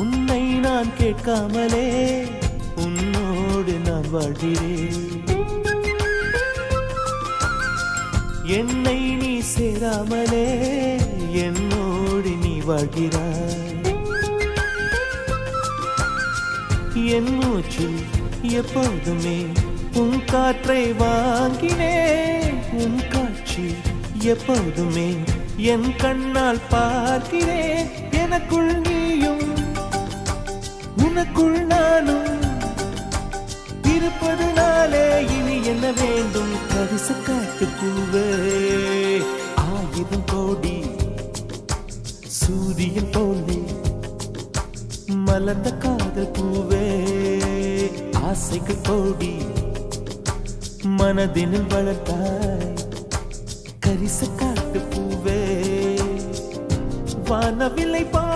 உன்னை நான் கேட்காமலே உன்னோடு நான் வாழ்கிறேன் என்னை நீ சேராமலே என்னோடு நீ வாழ்கிறாய். என் மூச்சில் எப்போதுமே உன் காற்றை வாங்கினேன் உன் காட்சி எப்போதுமே என் கண்ணால் பார்க்கிறேன். எனக்குள் உனக்குள் நானும் இருப்பது நாளே. இனி என்ன வேண்டும்? கரிசு காட்டு பூவே. ஆயிரம் கோடி சூரியன் போலே. மலர்ந்த காதல் பூவே. ஆசைக்கு கோடி மனதினில் வளர்த்தாய் கரிச காட்டு பூவே. வானவில்லை பா